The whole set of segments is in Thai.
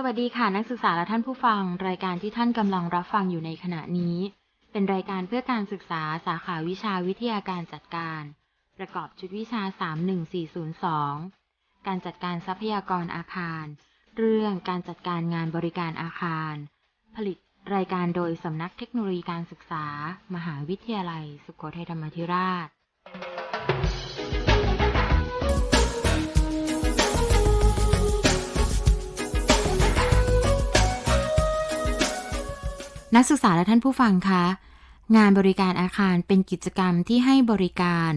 สวัสดีค่ะนักศึกษาและท่านผู้ฟัง รายการที่ท่านกำลังรับฟังอยู่ในขณะนี้ เป็นรายการเพื่อการศึกษาสาขาวิชาวิทยาการจัดการ ประกอบชุดวิชา 31402 การจัดการทรัพยากรอาคาร เรื่องการจัดการงานบริการอาคาร ผลิตรายการโดยสำนักเทคโนโลยีการศึกษา มหาวิทยาลัย สุโขทัยธรรมาธิราช นักศึกษาและท่านผู้ฟังคะ งานบริการอาคารเป็นกิจกรรมที่ให้บริการ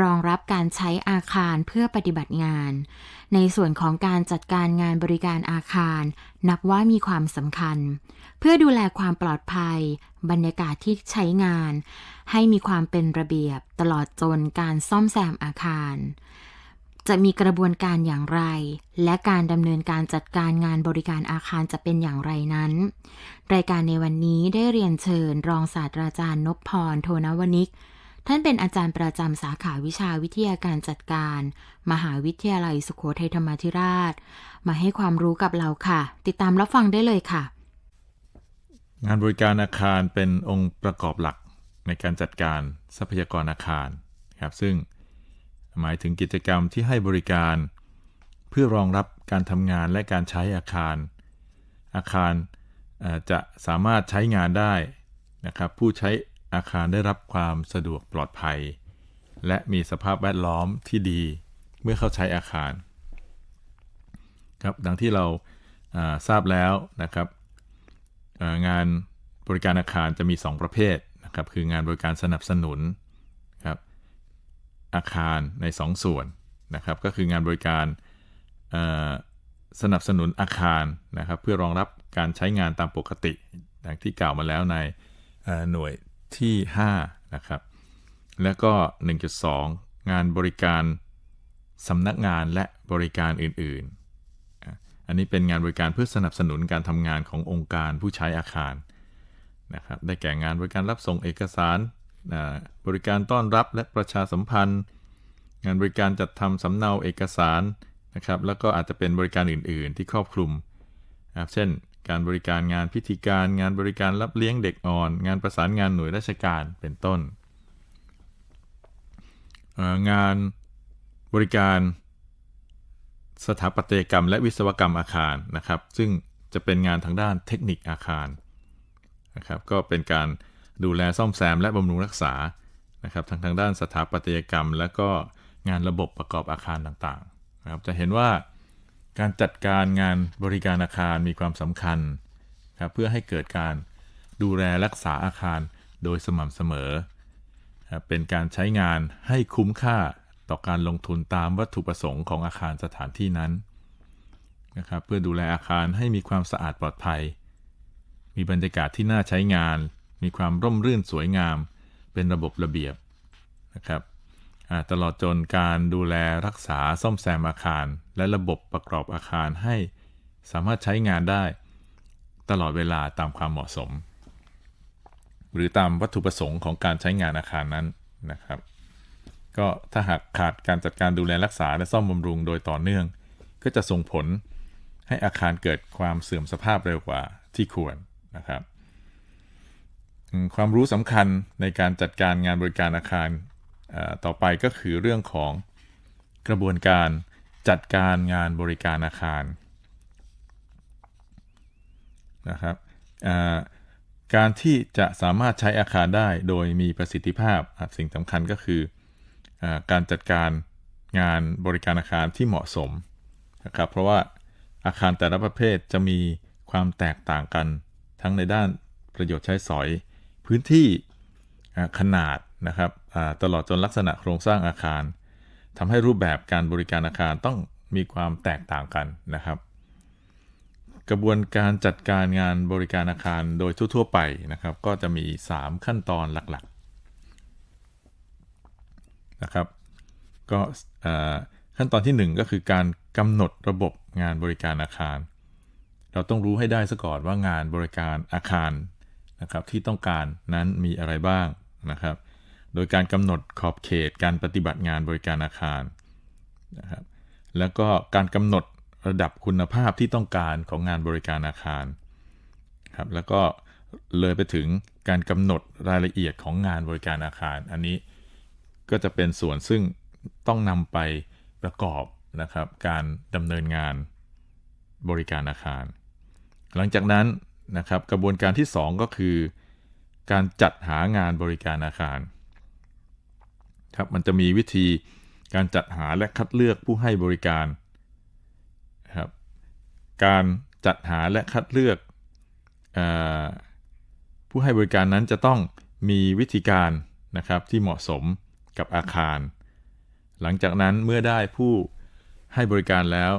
รองรับการใช้อาคารเพื่อปฏิบัติงาน ในส่วนของการจัดการงานบริการอาคาร นับว่ามีความสำคัญ เพื่อดูแลความปลอดภัย บรรยากาศที่ใช้งาน ให้มีความเป็นระเบียบตลอดจนการซ่อมแซมอาคาร จะมีกระบวนการอย่างไร และการดำเนินการจัดการงานบริการอาคารจะเป็นอย่างไรนั้น รายการในวันนี้ได้เรียนเชิญ รองศาสตราจารย์นพพร โทนวนิก ท่านเป็นอาจารย์ประจำสาขาวิชาวิทยาการจัดการ มหาวิทยาลัยสุโขทัยธรรมาธิราช มาให้ความรู้กับเราค่ะ ติดตามรับฟังได้เลยค่ะ งานบริการอาคารเป็นองค์ประกอบหลักในการจัดการทรัพยากรอาคารครับซึ่ง หมายถึงกิจกรรมที่ให้บริการ เพื่อรองรับการทำงานและการใช้อาคาร อาคารจะสามารถใช้งานได้นะครับ ผู้ใช้อาคารได้รับความสะดวกปลอดภัย และมีสภาพแวดล้อมที่ดีเมื่อเข้าใช้อาคารครับดังที่เราาทราบแล้วนะครับงานบริการอาคารจะมี 2 ประเภทนะครับคืองานบริการสนับสนุน อาคารใน 2 ส่วนนะครับก็คืองานบริการสนับสนุนอาคารนะครับเพื่อรองรับการใช้งานตามปกติดังที่กล่าวมาแล้วในหน่วยที่5นะครับแล้วก็ 1.2 งานบริการสำนักงานและบริการอื่นๆ อันนี้เป็นงานบริการเพื่อสนับสนุนการทำงานขององค์การผู้ใช้อาคารนะครับได้แก่งานบริการรับส่งเอกสาร บริการต้อนรับและประชาสัมพันธ์ งานบริการจัดทำสำเนาเอกสารนะครับแล้วก็อาจจะเป็นบริการอื่น ๆ ที่ครอบคลุมนะครับเช่น การบริการงานพิธีการ งานบริการรับเลี้ยงเด็กอ่อน งานประสานงานหน่วยราชการเป็นต้น งานบริการสถาปัตยกรรม และวิศวกรรมอาคารนะครับ ซึ่งจะเป็นงานทางด้านเทคนิคอาคารนะครับก็เป็นการ ดูแลซ่อมแซมและบำรุงรักษานะครับทางทางด้านสถาปัตยกรรม และก็งานระบบประกอบอาคารต่างๆนะครับจะเห็นว่าการจัดการงานบริการอาคารมีความสำคัญครับเพื่อให้เกิดการดูแลรักษาอาคารโดยสม่ำเสมอครับเป็นการใช้งานให้คุ้มค่าต่อการลงทุนตามวัตถุประสงค์ของอาคารสถานที่นั้นนะครับเพื่อดูแลอาคารให้มีความสะอาดปลอดภัย มีบรรยากาศที่น่าใช้งาน มีความร่มรื่นสวยงาม เป็นระบบระเบียบนะครับตลอดจนการดูแลรักษาซ่อมแซมอาคาร และระบบประกอบอาคารให้สามารถใช้งานได้ ตลอดเวลาตามความเหมาะสม หรือตามวัตถุประสงค์ของการใช้งานอาคารนั้นนะครับ ก็ถ้าหากขาดการจัดการดูแลรักษาและซ่อมบำรุงโดยต่อเนื่อง ก็จะส่งผลให้อาคารเกิดความเสื่อมสภาพเร็วกว่าที่ควรนะครับ ความรู้สำคัญในการจัดการงานบริการอาคารต่อไปก็คือเรื่องของกระบวนการจัดการงานบริการอาคารนะครับการที่จะสามารถใช้อาคารได้โดยมีประสิทธิภาพสิ่งสำคัญก็คืออการจัดการงานบริการอาคารที่เหมาะสมนะครับเพราะว่าอาคารแต่ละประเภทจะมีความแตกต่างกันทั้งในด้านประโยชน์ใช้สอย พื้นที่ขนาดนะครับตลอดจนลักษณะโครงสร้างอาคารทำให้รูปแบบการบริการอาคารต้องมีความแตกต่างกันนะครับ กระบวนการจัดการงานบริการอาคารโดยทั่ว ๆ ไปนะครับ ก็จะมี 3 ขั้นตอนหลักๆนะครับก็ขั้นตอนทีหนึ่1 ก็คือการกำหนดระบบงานบริการอาคาร เราต้องรู้ให้ได้ซะก่อนว่างานบริการอาคาร นะครับที่ต้องการนั้นมีอะไรบ้างนะครับ โดยการกำหนดขอบเขตการปฏิบัติงานบริการอาคารนะครับแล้วก็การกำหนดระดับคุณภาพที่ต้องการของงานบริการอาคารครับแล้วก็เลยไปถึงการกำหนดรายละเอียดของงานบริการอาคาร อันนี้ก็จะเป็นส่วนซึ่งต้องนำไปประกอบนะครับ การดำเนินงานบริการอาคาร หลังจากนั้น นะครับ กระบวนการที่ 2 ก็คือ การจัดหางานบริการอาคารครับมันจะมีวิธีการจัดหาและคัดเลือกผู้ให้บริการครับการจัดหาและคัดเลือกอผู้ให้บริการนั้นจะต้องมีวิธีการนะครับที่เหมาะสมกับอาคาร หลังจากนั้นเมื่อได้ผู้ให้บริการแล้ว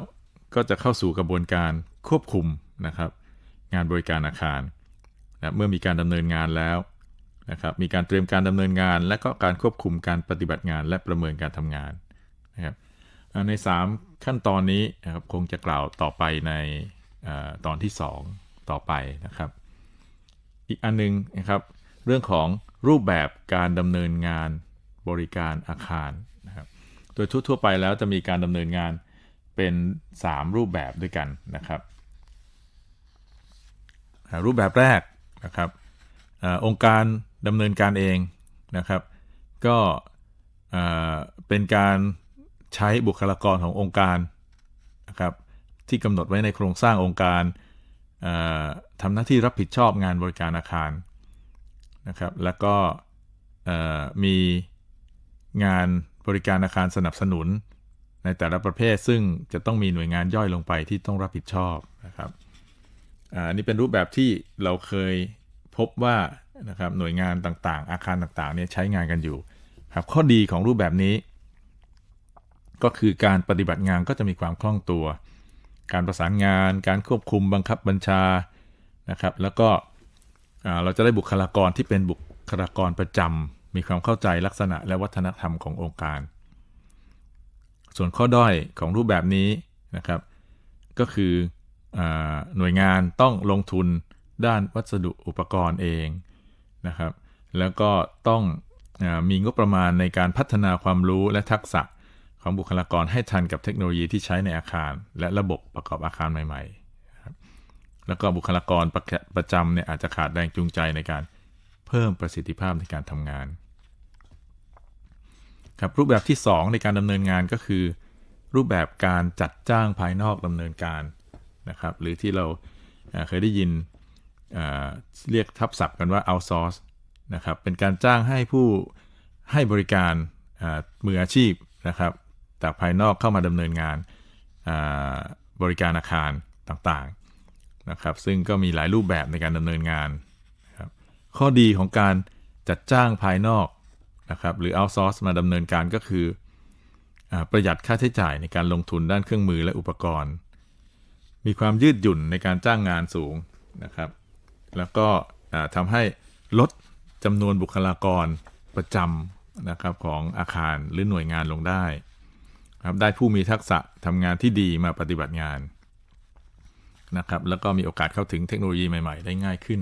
ก็จะเข้าสู่กระบวนการควบคุมนะครับ งานบริการอาคารนะเมื่อมีการดำเนินงานแล้วนะครับมีการเตรียมการดำเนินงาน และก็การควบคุมการปฏิบัติงาน และประเมินการทำงานนะครับอ่าใน 3 ขั้นตอนนี้นะครับคงจะกล่าวต่อไปในอตอนที่ 2 ต่อไปนะครับ อีกอันหนึงนะครับเรื่องของรูปแบบการดำเนินงานบริการอาคารนะครับโดยทั่วๆไปแล้วจะมีการดำเนินงานเป็น 3 รูปแบบด้วยกันนะครับ รูปแบบแรกนะครับอองค์การดำเนินการเองนะครับ ก็เป็นการใช้บุคลากรขององค์การนะครับที่กำหนดไว้ในโครงสร้างองค์การทำหน้าที่รับผิดชอบงานบริการอาคารนะครับ แล้วก็มีงานบริการอาคารสนับสนุนในแต่ละประเภท ซึ่งจะต้องมีหน่วยงานย่อยลงไปที่ต้องรับผิดชอบนะครับ อันนี้เป็นรูปแบบที่เราเคยพบว่านะครับหน่วยงานต่างๆ อาคารต่างๆเนี่ยใช้งานกันอยู่ครับข้อดีของรูปแบบนี้ ก็คือการปฏิบัติงานก็จะมีความคล่องตัว การประสานงาน การควบคุมบังคับบัญชานะครับ แล้วก็เราจะได้บุคลากรที่เป็นบุคลากรประจำมีความเข้าใจลักษณะและวัฒนธรรมขององค์การ ส่วนข้อด้อยของรูปแบบนี้นะครับ ก็คือ หน่วยงานต้องลงทุนด้านวัสดุอุปกรณ์เองนะครับ แล้วก็ต้องอมีงบประมาณในการพัฒนาความรู้และทักษะของบุคลากรให้ทันกับเทคโนโลยีที่ใช้ในอาคาร และระบบประกอบอาคารใหม่ๆ แล้วก็บุคลากรประประจำเนี่ยอาจจะขาดแรงจูงใจในการเพิ่มประสิทธิภาพในการทำงานครับรูปแบบที่ 2 ในการดำเนินงานก็คือ รูปแบบการจัดจ้างภายนอกดำเนินการ นะครับ หรือที่เราเคยได้ยินเรียกทับศัพท์กันว่า outsource นะครับ เป็นการจ้างให้ผู้ให้บริการมืออาชีพนะครับจากภายนอกเข้ามาดำเนินงานบริการอาคารต่างๆนะครับ ซึ่งก็มีหลายรูปแบบในการดำเนินงานนครับข้อดีของการจัดจ้างภายนอกนะครับหรือ outsource มาดำเนินการก็คืออประหยัดค่าใช้จ่ายในการลงทุนด้านเครื่องมือและอุปกรณ์ มีความยืดหยุ่นในการจ้างงานสูงนะครับ แล้วก็ทำให้ลดจำนวนบุคลากรประจำนะครับของอาคารหรือหน่วยงานลงได้ครับได้ผู้มีทักษะทำงานที่ดีมาปฏิบัติงานนะครับ แล้วก็มีโอกาสเข้าถึงเทคโนโลยีใหม่ ๆ ได้ง่ายขึ้น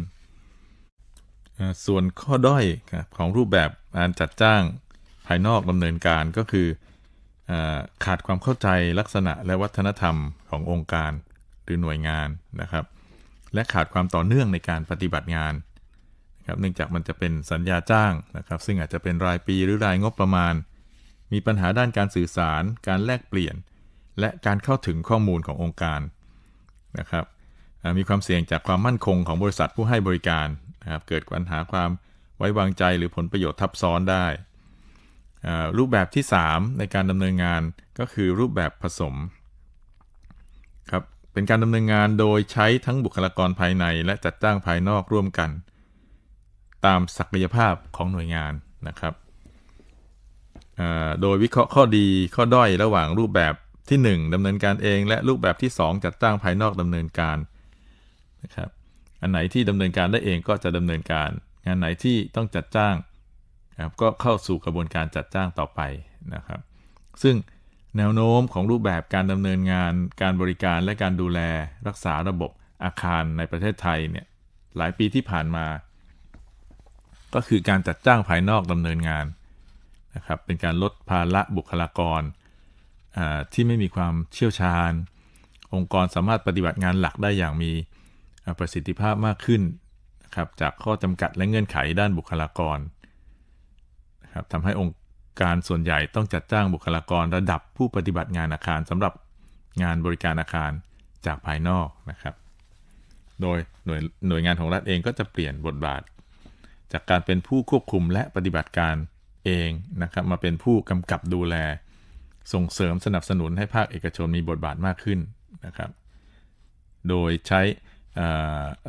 ส่วนข้อด้อยของรูปแบบการจัดจ้างภายนอกดำเนินการก็คืออขาดความเข้าใจลักษณะและวัฒนธรรมขององค์การ หรือหน่วยงานนะครับ และขาดความต่อเนื่องในการปฏิบัติงานนะครับเนื่องจากมันจะเป็นสัญญาจ้างนะครับ ซึ่งอาจจะเป็นรายปีหรือรายงบประมาณ มีปัญหาด้านการสื่อสาร การแลกเปลี่ยน และการเข้าถึงข้อมูลขององค์การนะครับมีความเสี่ยงจากความมั่นคงของบริษัทผู้ให้บริการนะครับเกิดปัญหาความไว้วางใจหรือผลประโยชน์ทับซ้อนได้รูปแบบที่ 3 ในการดำเนินงานก็คือรูปแบบผสม เป็นการดำเนินงานโดยใช้ทั้งบุคลากรภายในและจัดจ้างภายนอกร่วมกัน ตามศักยภาพของหน่วยงานนะครับโดยวิเคราะห์ข้อดีข้อด้อยระหว่างรูปแบบที่ 1ดำเนินการเอง และรูปแบบที่ 2 จัดจ้างภายนอกดำเนินการนะครับอันไหนที่ดำเนินการได้เองก็จะดำเนินการ งานไหนที่ต้องจัดจ้างครับก็เข้าสู่กระบวนการจัดจ้างต่อไปนะครับ ซึ่ง แนวโน้มของรูปแบบการดำเนินงาน การบริการและการดูแลรักษาระบบอาคารในประเทศไทยเนี่ยหลายปีที่ผ่านมา ก็คือการจัดจ้างภายนอกดำเนินงานนะครับเป็นการลดภาระบุคลากรที่ไม่มีความเชี่ยวชาญ องค์กรสามารถปฏิบัติงานหลักได้อย่างมีประสิทธิภาพมากขึ้นนะครับจากข้อจำกัดและเงื่อนไขด้านบุคลากรนะครับทำให้องค์ การส่วนใหญ่ต้องจัดจ้างบุคลากรระดับผู้ปฏิบัติงานอาคารสำหรับงานบริการอาคารจากภายนอกนะครับ โดยหน่วยหน่วยงานของรัฐเองก็จะเปลี่ยนบทบาท จากการเป็นผู้ควบคุมและปฏิบัติการเองนะครับมาเป็นผู้กำกับดูแล ส่งเสริมสนับสนุนให้ภาคเอกชนมีบทบาทมากขึ้นนะครับ โดยใช้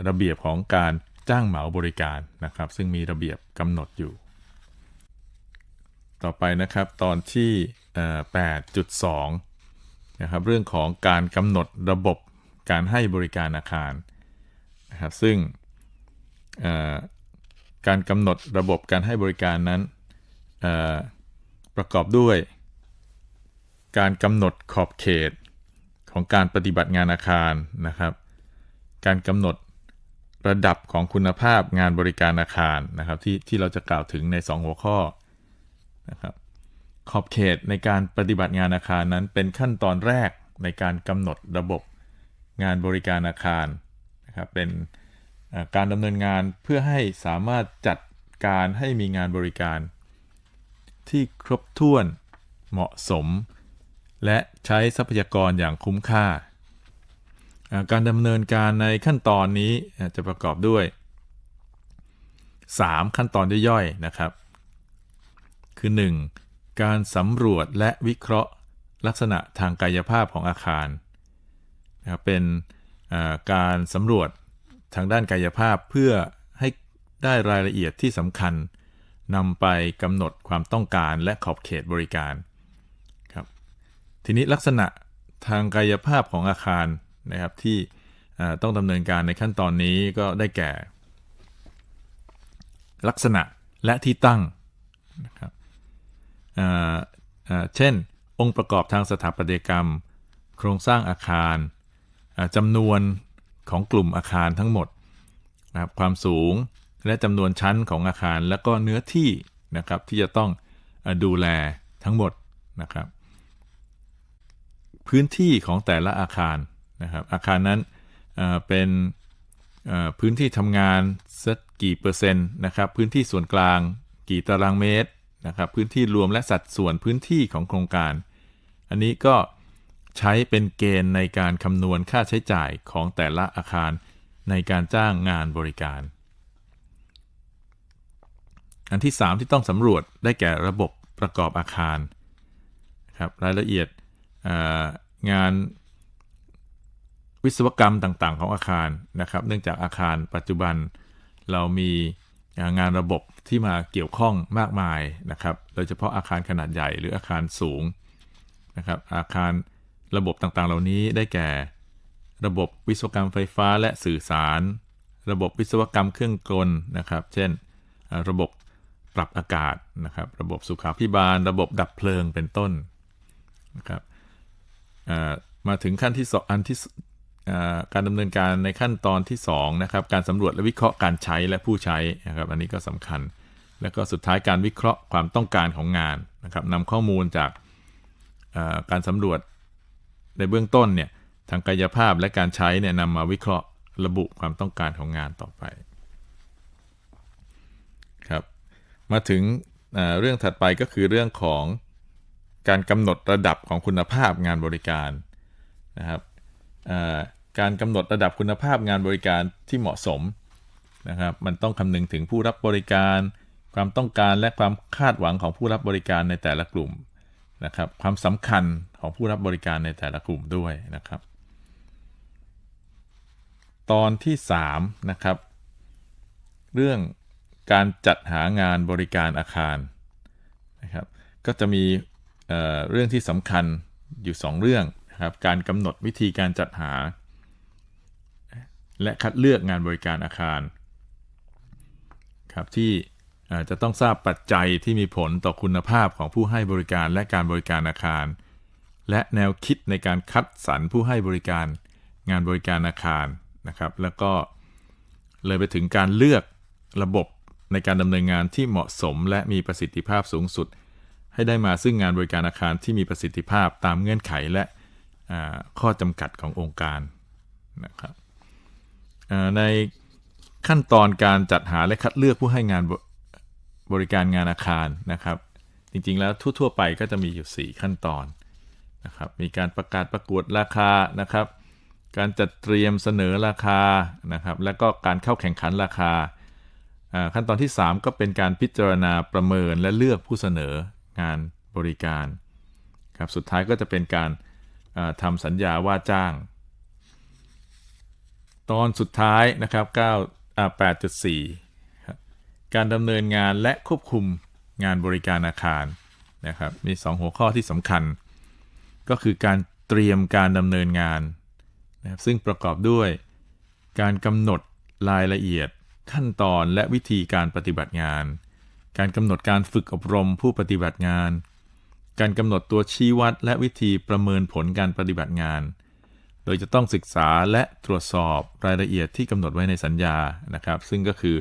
ระเบียบของการจ้างเหมาบริการนะครับ ซึ่งมีระเบียบกำหนดอยู่ ต่อไปนะครับตอนที่เอ่อ8.2 นะครับเรื่องของการกำหนดระบบการให้บริการอาคารนะครับซึ่งการกำหนดระบบการให้บริการนั้นประกอบด้วย การกำหนดขอบเขตของการปฏิบัติงานอาคารนะครับ การกำหนดระดับของคุณภาพงานบริการอาคารนะครับที่ที่เราจะกล่าวถึงใน 2 หัวข้อ นะครับขอบเขตในการปฏิบัติงานอาคารนั้นเป็นขั้นตอนแรกในการกำหนดระบบงานบริการอาคารนะครับเป็นการดำเนินงานเพื่อให้สามารถจัดการให้มีงานบริการ ที่ครบถ้วนเหมาะสม และใช้ทรัพยากรอย่างคุ้มค่า การดำเนินการในขั้นตอนนี้จะประกอบด้วย 3 ขั้นตอนย่อยๆนะครับ คือ 1. การสำรวจและวิเคราะห์ลักษณะทางกายภาพของอาคารนะครับเป็นการสำรวจทางด้านกายภาพเพื่อให้ได้รายละเอียดที่สำคัญนำไปกำหนดความต้องการและขอบเขตบริการครับทีนี้ลักษณะทางกายภาพของอาคารนะครับที่ต้องดำเนินการในขั้นตอนนี้ก็ได้แก่ ลักษณะและที่ตั้งนะครับ เช่น องค์ประกอบทางสถาปัตยกรรม โครงสร้างอาคารจำนวนของกลุ่มอาคารทั้งหมดนะครับความสูงและจำนวนชั้นของอาคาร และก็เนื้อที่นะครับที่จะต้องดูแลทั้งหมดนะครับพื้นที่ของแต่ละอาคารนะครับอาคารนั้นเป็นพื้นที่ทำงานสักกี่เปอร์เซ็นต์นะครับพื้นที่ส่วนกลางกี่ตารางเมตร นะครับพื้นที่รวมและสัดส่วนพื้นที่ของโครงการ อันนี้ก็ใช้เป็นเกณฑ์ในการคำนวณค่าใช้จ่ายของแต่ละอาคารในการจ้างงานบริการ อันที่ 3 ที่ต้องสำรวจได้แก่ระบบประกอบอาคารครับรายละเอียดงานวิศวกรรมต่างๆ ของอาคารนะครับ เนื่องจากอาคารปัจจุบันเรามี งานระบบที่มาเกี่ยวข้องมากมายนะครับ โดยเฉพาะอาคารขนาดใหญ่หรืออาคารสูงนะครับ อาคารระบบต่างๆ เหล่านี้ได้แก่ ระบบวิศวกรรมไฟฟ้าและสื่อสาร ระบบวิศวกรรมเครื่องกลนะครับ เช่น ระบบปรับอากาศนะครับ ระบบสุขาภิบาล ระบบดับเพลิงเป็นต้นนะครับมาถึงขั้นที่สองอันที่ การดำเนินการในขั้นตอนที่2นะครับการสำรวจและวิเคราะห์การใช้และผู้ใช้นะครับอันนี้ก็สำคัญ แล้วก็สุดท้ายการวิเคราะห์ความต้องการของงานนะครับนำข้อมูลจากการสำรวจในเบื้องต้นเนี่ยทางกายภาพและการใช้เนี่ยนำมาวิเคราะห์ระบุความต้องการของงานต่อไปครับมาถึงเรื่องถัดไปก็คือเรื่องของการกำหนดระดับของคุณภาพงานบริการนะครับ การกำหนดระดับคุณภาพงานบริการที่เหมาะสมนะครับ มันต้องคำนึงถึงผู้รับบริการ ความต้องการและความคาดหวังของผู้รับบริการในแต่ละกลุ่มนะครับ ความสำคัญของผู้รับบริการในแต่ละกลุ่มด้วยนะครับ ตอนที่3นะครับเรื่องการจัดหางานบริการอาคารนะครับ ก็จะมีเเรื่องที่สำคัญอยู่ 2 เรื่องนะครับ การกำหนดวิธีการจัดหา และคัดเลือกงานบริการอาคารครับที่จะต้องทราบปัจจัยที่มีผลต่อคุณภาพของผู้ให้บริการและการบริการอาคาร และแนวคิดในการคัดสรรผู้ให้บริการงานบริการอาคารนะครับ แล้วก็เลยไปถึงการเลือกระบบในการดำเนินงานที่เหมาะสม และมีประสิทธิภาพสูงสุด ให้ได้มาซึ่งงานบริการอาคารที่มีประสิทธิภาพตามเงื่อนไขและข้อจำกัดขององค์การนะครับ ในขั้นตอนการจัดหาและคัดเลือกผู้ให้งานบบริการงานอาคารนะครับ จริงๆแล้วทั่วๆไปก็จะมีอยู่ 4 ขั้นตอนนะครับมีการประกาศประกวดราคานะครับ การจัดเตรียมเสนอราคานะครับ และก็การเข้าแข่งขันราคา ขั้นตอนที่ 3 ก็เป็นการพิจารณาประเมินและเลือกผู้เสนองานบริการครับสุดท้ายก็จะเป็นการทำสัญญาว่าจ้าง ตอนสุดท้ายนะครับ9อ่า8.4 การดำเนินงานและควบคุมงานบริการอาคารนะครับมี 2 หัวข้อที่สำคัญ ก็คือการเตรียมการดำเนินงานนะครับซึ่งประกอบด้วยการกำหนดรายละเอียด ขั้นตอนและวิธีการปฏิบัติงาน การกำหนดการฝึกอบรมผู้ปฏิบัติงาน การกำหนดตัวชี้วัดและวิธีประเมินผลการปฏิบัติงาน โดยจะต้องศึกษาและตรวจสอบรายละเอียดที่กำหนดไว้ในสัญญานะครับ ซึ่งก็คือ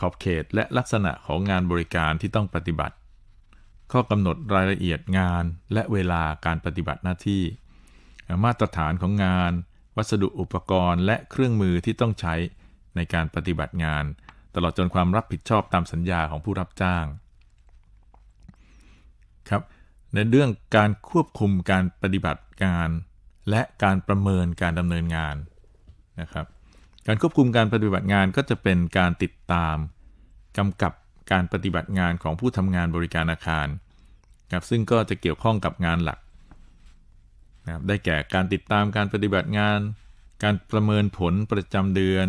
ขอบเขตและลักษณะของงานบริการที่ต้องปฏิบัติ ข้อกำหนดรายละเอียดงานและเวลาการปฏิบัติหน้าที่ มาตรฐานของงาน วัสดุอุปกรณ์ และเครื่องมือที่ต้องใช้ในการปฏิบัติงาน ตลอดจนความรับผิดชอบตามสัญญาของผู้รับจ้างครับในเรื่องการควบคุมการปฏิบัติงาน และการประเมินการดำเนินงานนะครับ การควบคุมการปฏิบัติงานก็จะเป็นการติดตามกำกับการปฏิบัติงานของผู้ทำงานบริการอาคารครับซึ่งก็จะเกี่ยวข้องกับงานหลักนะครับได้แก่การติดตามการปฏิบัติงาน การประเมินผลประจำเดือน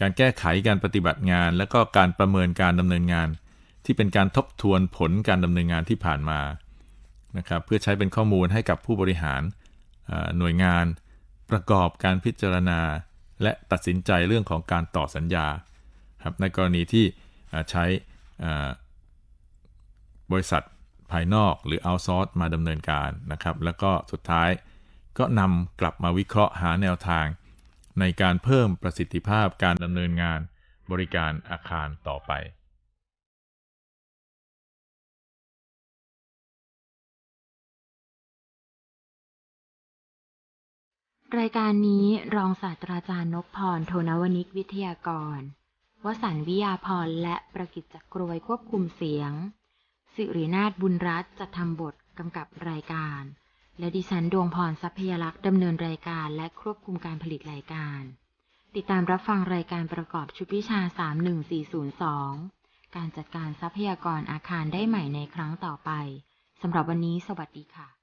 การแก้ไขการปฏิบัติงาน และก็การประเมินการดำเนินงาน ที่เป็นการทบทวนผลการดำเนินงานที่ผ่านมานะครับเพื่อใช้เป็นข้อมูลให้กับผู้บริหาร หน่วยงานประกอบการพิจารณา และตัดสินใจเรื่องของการต่อสัญญาครับในกรณีที่ใช้บริษัทภายนอกหรือ outsource มาดำเนินการนะครับ แล้วก็สุดท้ายก็นำกลับมาวิเคราะห์หาแนวทาง ในการเพิ่มประสิทธิภาพการดำเนินงานบริการอาคารต่อไป รายการนี้รองศาสตราจารย์นพพรโทนวนิกวิทยากร วสันวิยาพรและประกิจจักรวยควบคุมเสียง สิรินาถบุญรัตน์จะทำบทกำกับรายการ และดิฉันดวงพรทรัพยลักษ์ดำเนินรายการและควบคุมการผลิตรายการ ติดตามรับฟังรายการประกอบชุดวิชา 31402 การจัดการทรัพยากรอาคารได้ใหม่ในครั้งต่อไปสำหรับวันนี้สวัสดีค่ะ